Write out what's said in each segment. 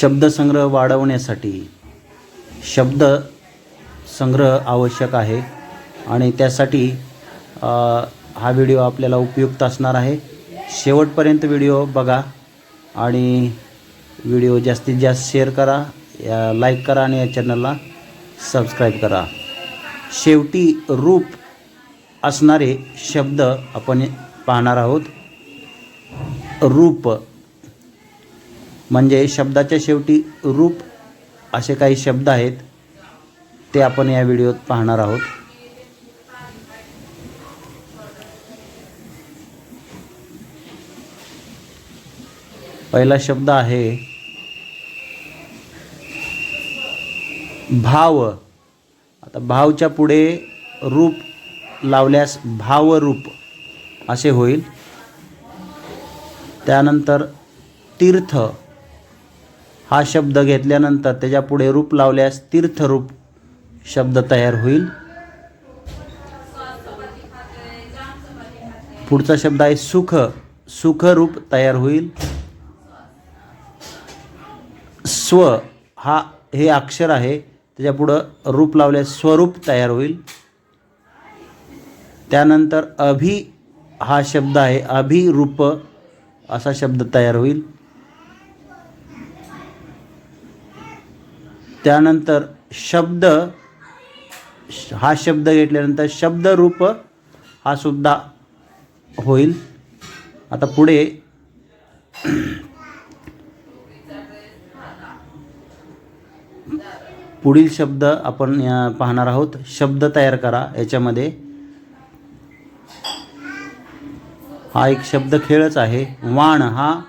शब्दसंग्रह वाढवण्यासाठी शब्द संग्रह आवश्यक आहे आणि त्यासाठी हा व्हिडिओ आपल्याला उपयुक्त असणार आहे. शेवटपर्यंत व्हिडिओ बघा आणि व्हिडिओ जास्तीत जास्त शेअर करा या लाईक करा आणि या चॅनलला सबस्क्राईब करा. शेवटी रूप असणारे शब्द आपण पाहणार आहोत. रूप म्हणजे शब्दाच्या शेवटी रूप असे काही शब्द आहेत ते आपण या व्हिडिओत पाहणार आहोत. पहिला शब्द आहे भाव. आता भावच्या पुढे रूप लावल्यास भावरूप असे होईल. त्यानंतर तीर्थ. हा शब्द घेतल्यानंतर त्याच्यापुढे रूप लावल्यास तीर्थरूप शब्द तयार होईल. पुढचा शब्द आहे सुख. सुखरूप तयार होईल. स्व हा हे अक्षर आहे. त्याच्यापुढं रूप लावल्यास स्वरूप तयार होईल. त्यानंतर अभि हा शब्द आहे. अभिरूप असा शब्द तयार होईल. त्यानंतर शब्द श- हा शब्द घेतल्यानंतर शब्दरूप हा सुद्धा होईल. आता पुढे पुढील शब्द आपण पाहणार आहोत. शब्द तयार करा याच्यामध्ये. हा एक शब्द खेळच आहे. वाण हा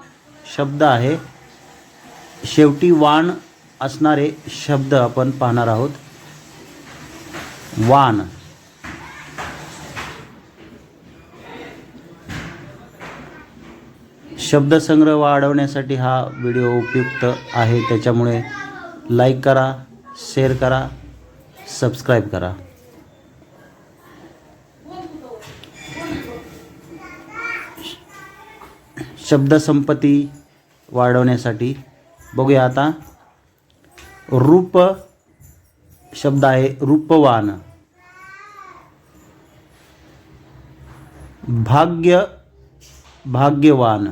शब्द आहे. शेवटी वाण असणारे शब्द आपण पाहणार आहोत. वान. शब्दसंग्रह वाढवण्यासाठी हा व्हिडिओ उपयुक्त आहे. त्याच्यामुळे लाईक करा शेअर करा सबस्क्राईब करा. शब्दसंपत्ती वाढवण्यासाठी बघूया आता. रूप शब्द आहे रूपवान. भाग्य भाग्यवान.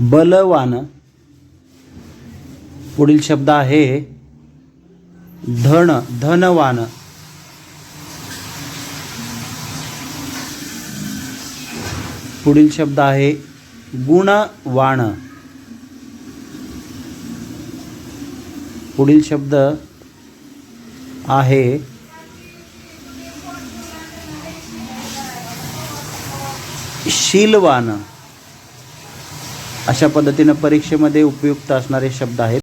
बलवान. पुढील शब्द आहे धन धनवान. पुढील शब्द आहे गुणवाण. पुढील शब्द आहे शीलवान अशा पद्धतीनं परीक्षेमध्ये उपयुक्त असणारे शब्द आहेत.